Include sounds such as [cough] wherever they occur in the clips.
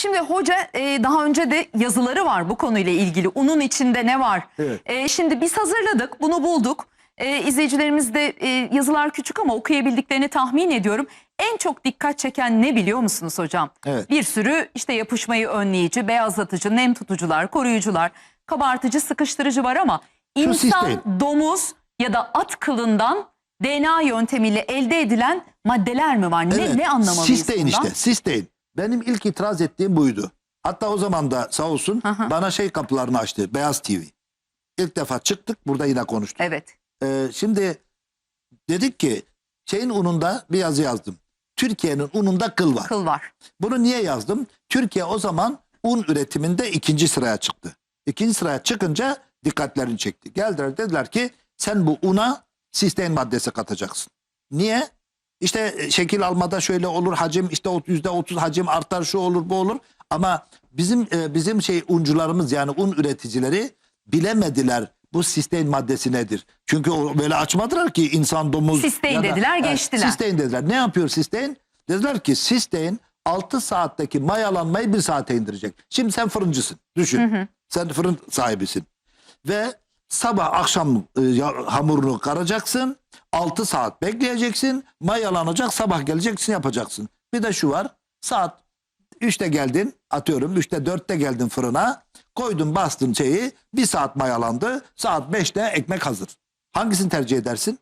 Şimdi hoca e, daha önce de yazıları var bu konuyla ilgili. Unun içinde ne var? Evet. E, şimdi biz hazırladık, bunu bulduk. E, izleyicilerimiz de e, yazılar küçük ama okuyabildiklerini tahmin ediyorum. En çok dikkat çeken ne biliyor musunuz hocam? Evet. Bir sürü işte yapışmayı önleyici, beyazlatıcı, nem tutucular, koruyucular, kabartıcı, sıkıştırıcı var ama insan, domuz ya da at kılından DNA yöntemiyle elde edilen maddeler mi var? Ne, ne anlamalıyız Sistein bundan? işte sistein. Benim ilk itiraz ettiğim buydu. Hatta o zaman da sağ olsun Aha. bana şey kapılarını açtı. Beyaz TV. İlk defa çıktık burada yine konuştuk. Evet. Ee, şimdi dedik ki şeyin ununda bir yazı yazdım. Türkiye'nin ununda kıl var. Kıl var. Bunu niye yazdım? Türkiye o zaman un üretiminde ikinci sıraya çıktı. İkinci sıraya çıkınca dikkatlerini çekti. Geldiler dediler ki sen bu una sistein maddesi katacaksın. Niye? İşte e, şekil almada şöyle olur hacim işte yüzde otuz hacim artar şu olur bu olur. Ama bizim e, bizim şey uncularımız yani un üreticileri bilemediler bu sistein maddesi nedir. Çünkü böyle açmadılar ki insan domuz. Sistein da- dediler, Evet, geçtiler. Sistein dediler. Ne yapıyor sistein? Dediler ki sistein 6 saatteki mayalanmayı 1 saate indirecek. Şimdi sen fırıncısın. Düşün. Sen fırın sahibisin. Ve sabah akşam e, hamurunu karacaksın. 6 saat bekleyeceksin. Mayalanacak. Sabah geleceksin yapacaksın. Bir de şu var. Saat 3'te geldin atıyorum 3'te 4'te geldin fırına. Koydun bastın şeyi. Bir saat mayalandı. Saat 5'te ekmek hazır. Hangisini tercih edersin?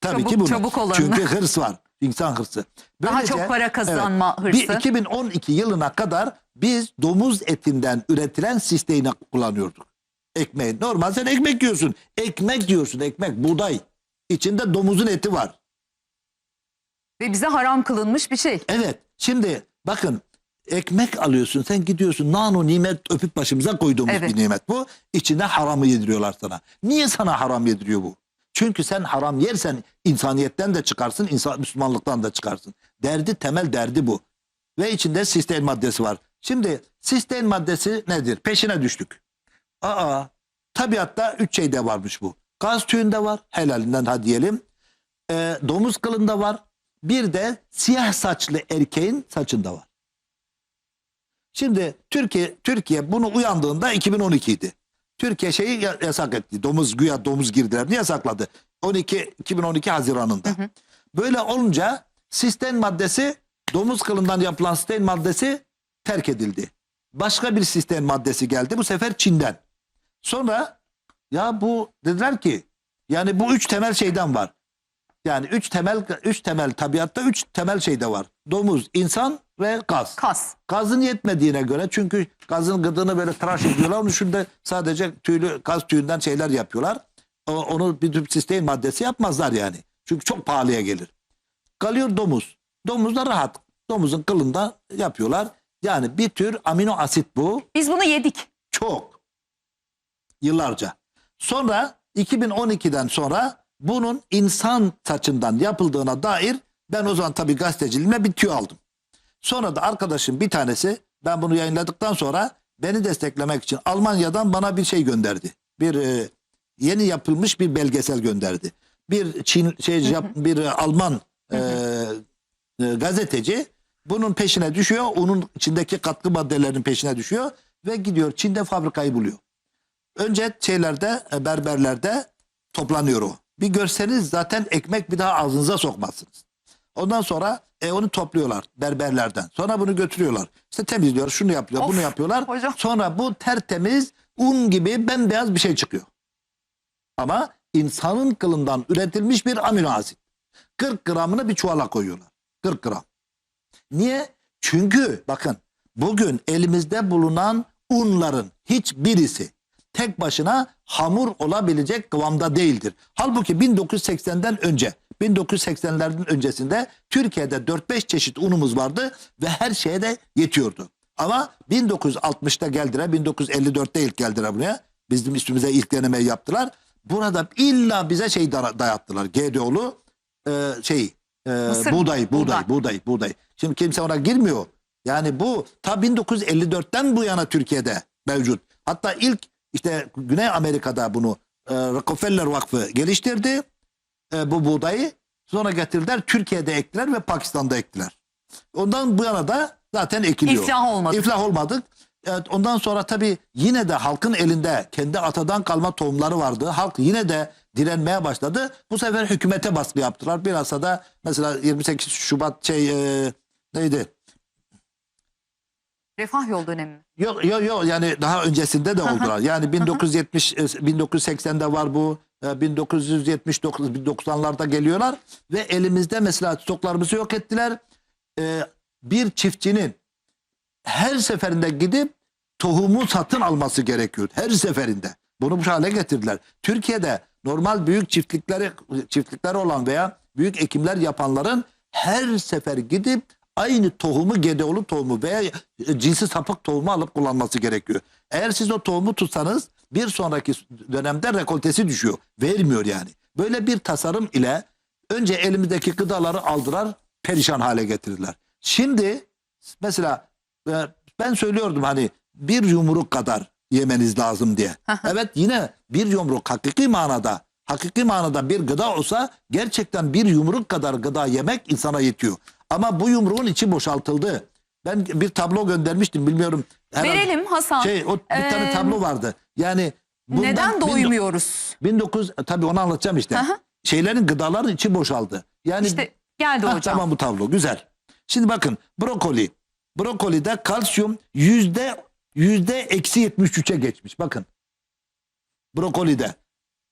Tabii Çabuk- ki bunu. çabuk olanı. Çünkü hırs var. İnsan hırsı. Daha çok para kazanma hırsı. Bir 2012 yılına kadar biz domuz etinden üretilen sisteini kullanıyorduk. Ekmeği. Normal sen ekmek yiyorsun. Ekmek yiyorsun ekmek buğday. İçinde domuzun eti var. Ve bize haram kılınmış bir şey. Evet. Şimdi bakın ekmek alıyorsun sen gidiyorsun nano nimet öpüp başımıza koyduğumuz Evet. bir nimet bu. İçinde haramı yediriyorlar sana. Niye sana haram yediriyor bu? Çünkü sen haram yersen insaniyetten de çıkarsın, insan, Müslümanlıktan da çıkarsın. Derdi temel derdi bu. Ve içinde sistein maddesi var. Şimdi sistein maddesi nedir? Peşine düştük. Aa tabiatta üç şeyde varmış bu. Gaz tüyünde var helalinden ha diyelim. Ee, domuz kılında var. Bir de siyah saçlı erkeğin saçında var. Şimdi Türkiye Türkiye bunu uyandığında 2012 idi. Türkiye şeyi ya- yasak etti. Domuz güya domuz girdilerini yasakladı. 12 2012 Haziran'ında. Böyle olunca sisten maddesi domuz kılından yapılan sisten maddesi terk edildi. Başka bir sisten maddesi geldi. Bu sefer Çin'den. Sonra ya bu dediler ki yani bu üç temel şeyden var. Yani üç temel üç temel tabiatta üç temel şeyde var. Domuz, insan ve gaz. Kas. Gazın yetmediğine göre çünkü gazın gıdığını böyle tıraş ediyorlar. Onu şurada sadece tüylü gaz tüyünden şeyler yapıyorlar. Onu bir tüp sistein maddesi yapmazlar yani. Çünkü çok pahalıya gelir. Kalıyor domuz. Domuz da rahat. Domuzun kılında yapıyorlar. Yani bir tür amino asit bu. Biz bunu yedik. Çok. Yıllarca. Sonra 2012'den sonra bunun insan saçından yapıldığına dair ben o zaman tabii gazeteciliğime bir tüy aldım. Sonra da arkadaşım bir tanesi ben bunu yayınladıktan sonra beni desteklemek için Almanya'dan bana bir şey gönderdi. Bir e, yeni yapılmış bir belgesel gönderdi. Bir Çin şey Jap- bir Alman e, e, gazeteci bunun peşine düşüyor. Onun içindeki katkı maddelerinin peşine düşüyor ve gidiyor Çin'de fabrikayı buluyor. Önce şeylerde e, berberlerde toplanıyor o. Bir görseniz zaten ekmek bir daha ağzınıza sokmazsınız. Ondan sonra e, onu topluyorlar berberlerden. Sonra bunu götürüyorlar. İşte temizliyor, şunu yapıyor, Of, bunu yapıyorlar. hocam. Sonra bu tertemiz un gibi bembeyaz bir şey çıkıyor. Ama insanın kılından üretilmiş bir amino asit. 40 gramını bir çuvala koyuyorlar. 40 gram. Niye? Çünkü bakın bugün elimizde bulunan unların hiçbirisi tek başına hamur olabilecek kıvamda değildir. Halbuki 1980'den önce 1980'lerden öncesinde Türkiye'de 4-5 çeşit unumuz vardı ve her şeye de yetiyordu. Ama 1960'ta geldiler, 1954'te ilk geldiler buraya. Bizim üstümüze ilk denemeyi yaptılar. Burada illa bize şey da- dayattılar. GDO'lu e, şey e, buğday, buğday, buğday. buğday, buğday. Şimdi kimse ona girmiyor. Yani bu ta 1954'ten bu yana Türkiye'de mevcut. Hatta ilk işte Güney Amerika'da bunu e, Rockefeller Vakfı geliştirdi. E, bu buğdayı sonra getirdiler Türkiye'de ektiler ve Pakistan'da ektiler. Ondan bu yana da zaten ekiliyor. İflah olmadık. İflah olmadık. Evet, ondan sonra tabii yine de halkın elinde kendi atadan kalma tohumları vardı. Halk yine de direnmeye başladı. Bu sefer hükümete baskı yaptılar. Bilhassa da mesela 28 Şubat şey e, neydi? Refah yol dönemi mi? Yok yok yok yani daha öncesinde de oldular. Yani 1970 e, 1980'de var bu. e, 1979 90'larda geliyorlar ve elimizde mesela stoklarımızı yok ettiler. E, Bir çiftçinin her seferinde gidip tohumu satın alması gerekiyor. Her seferinde. Bunu bu hale getirdiler. Türkiye'de normal büyük çiftlikleri çiftlikleri olan veya büyük ekimler yapanların her sefer gidip aynı tohumu gedeoğlu tohumu veya cinsi sapık tohumu alıp kullanması gerekiyor. Eğer siz o tohumu tutsanız bir sonraki dönemde rekoltesi düşüyor. Vermiyor yani. Böyle bir tasarım ile önce elimizdeki gıdaları aldılar, perişan hale getirdiler. Şimdi mesela e, ben söylüyordum hani bir yumruk kadar yemeniz lazım diye. evet yine bir yumruk hakiki manada hakiki manada bir gıda olsa gerçekten bir yumruk kadar gıda yemek insana yetiyor. Ama bu yumruğun içi boşaltıldı. Ben bir tablo göndermiştim bilmiyorum. Herhalde- Verelim Hasan. Şey o bir tane Ee, tablo vardı. Yani Neden doymuyoruz? 19 tabii onu anlatacağım işte. Aha. Şeylerin gıdaların içi boşaldı. Yani İşte geldi Ha, hocam. Tamam bu tablo güzel. Şimdi bakın brokoli. Brokolide kalsiyum yüzde yüzde eksi 73'e geçmiş. Bakın. Brokolide.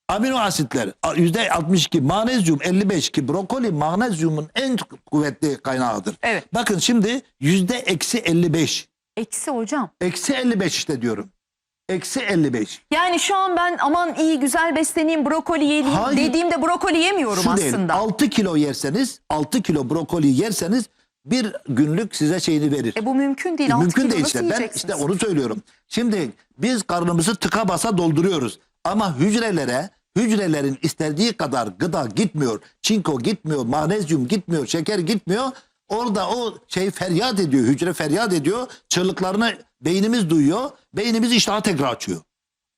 Amino asitler yüzde 62, magnezyum 55 ki brokoli magnezyumun en kuvvetli kaynağıdır. Evet. Bakın şimdi yüzde eksi 55. Eksi hocam. Eksi 55 işte diyorum. Eksi 55. Yani şu an ben aman iyi güzel besleneyim brokoli yiyeyim Hayır. dediğimde brokoli yemiyorum Şu değil. aslında. 6 kilo yerseniz 6 kilo brokoli yerseniz bir günlük size şeyini verir. E bu mümkün değil. E, mümkün değil işte. Ben işte onu söylüyorum. Şimdi biz karnımızı tıka basa dolduruyoruz. Ama hücrelere hücrelerin istediği kadar gıda gitmiyor. Çinko gitmiyor, magnezyum gitmiyor, şeker gitmiyor. Orada o şey feryat ediyor, hücre feryat ediyor. Çığlıklarını beynimiz duyuyor. Beynimiz iştahı tekrar açıyor.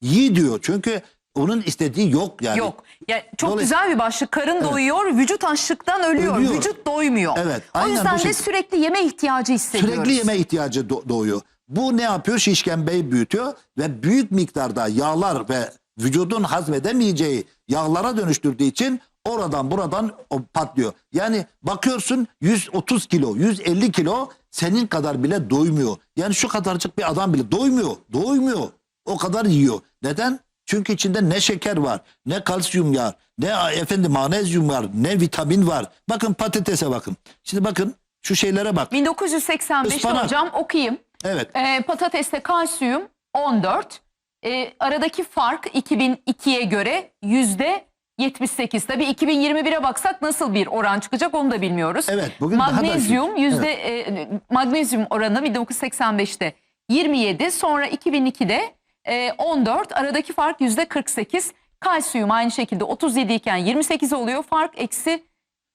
Yi diyor çünkü onun istediği yok yani. Yok. Ya çok Dolay- güzel bir başlık. Karın doyuyor, vücut açlıktan ölüyor. Ölüyor. Vücut doymuyor. Evet, O yüzden de sürekli yeme ihtiyacı hissediyoruz. Sürekli yeme ihtiyacı do- doğuyor. Bu ne yapıyor? Şişkenbeyi büyütüyor ve büyük miktarda yağlar ve vücudun hazmedemeyeceği yağlara dönüştürdüğü için oradan buradan patlıyor. Yani bakıyorsun 130 kilo, 150 kilo senin kadar bile doymuyor. Yani şu kadarcık bir adam bile doymuyor. Doymuyor. O kadar yiyor. Neden? Çünkü içinde ne şeker var, ne kalsiyum var, ne efendim magnezyum var, ne vitamin var. Bakın patatese bakın. Şimdi bakın şu şeylere bak. 1985'te Ispanak. hocam okuyayım. Evet. Ee, patateste kalsiyum 14. Ee, aradaki fark 2002'ye göre yüzde 78. Tabii 2021'e baksak nasıl bir oran çıkacak onu da bilmiyoruz. Evet, bugün daha da magnezyum düşük. yüzde e, magnezyum oranı 1985'te 27, sonra 2002'de e, 14. Aradaki fark yüzde 48. Kalsiyum aynı şekilde 37 iken 28 oluyor. Fark eksi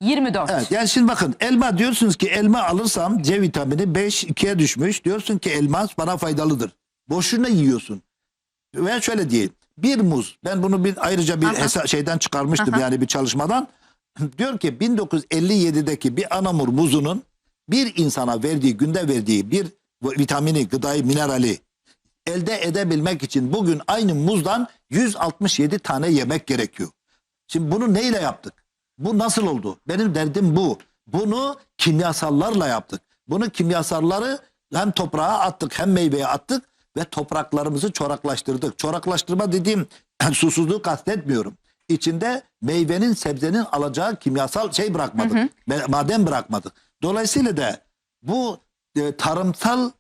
24. Evet yani şimdi bakın elma diyorsunuz ki elma alırsam C vitamini 5 2'ye düşmüş. Diyorsun ki elma bana faydalıdır. Boşuna yiyorsun. Veya şöyle diyeyim. Bir muz ben bunu bir ayrıca bir hesa- şeyden çıkarmıştım Aha. yani bir çalışmadan. [laughs] Diyor ki 1957'deki bir anamur muzunun bir insana verdiği günde verdiği bir vitamini, gıdayı, minerali elde edebilmek için bugün aynı muzdan 167 tane yemek gerekiyor. Şimdi bunu neyle yaptık? Bu nasıl oldu? Benim derdim bu. Bunu kimyasallarla yaptık. Bunu kimyasalları hem toprağa attık hem meyveye attık ve topraklarımızı çoraklaştırdık. Çoraklaştırma dediğim [clears throat] susuzluğu kastetmiyorum. İçinde meyvenin sebzenin alacağı kimyasal şey bırakmadık. me- Maden bırakmadık. Dolayısıyla da bu e, tarımsal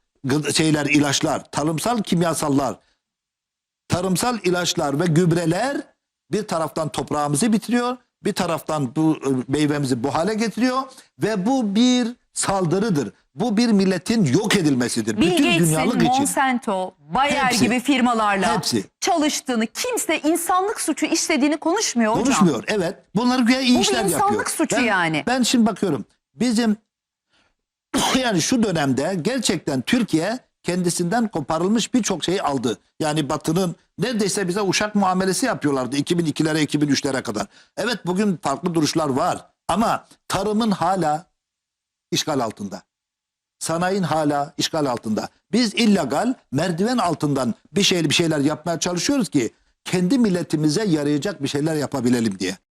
şeyler ilaçlar, tarımsal kimyasallar tarımsal ilaçlar ve gübreler bir taraftan toprağımızı bitiriyor, bir taraftan bu e, meyvemizi bu hale getiriyor ve bu bir saldırıdır. Bu bir milletin yok edilmesidir. Bill Bütün dünyalık için. Monsanto, Bayer Hepsi. gibi firmalarla Hepsi. çalıştığını, kimse insanlık suçu işlediğini konuşmuyor hocam. Konuşmuyor. Evet. Bunlar güya iyi Bu işler insanlık yapıyor. suçu ben, yani. Ben şimdi bakıyorum. Bizim [coughs] yani şu dönemde gerçekten Türkiye kendisinden koparılmış birçok şeyi aldı. Yani Batı'nın neredeyse bize uşak muamelesi yapıyorlardı 2002'lere 2003'lere kadar. Evet bugün farklı duruşlar var ama tarımın hala işgal altında. Sanayin hala işgal altında. Biz illegal merdiven altından bir şey bir şeyler yapmaya çalışıyoruz ki kendi milletimize yarayacak bir şeyler yapabilelim diye.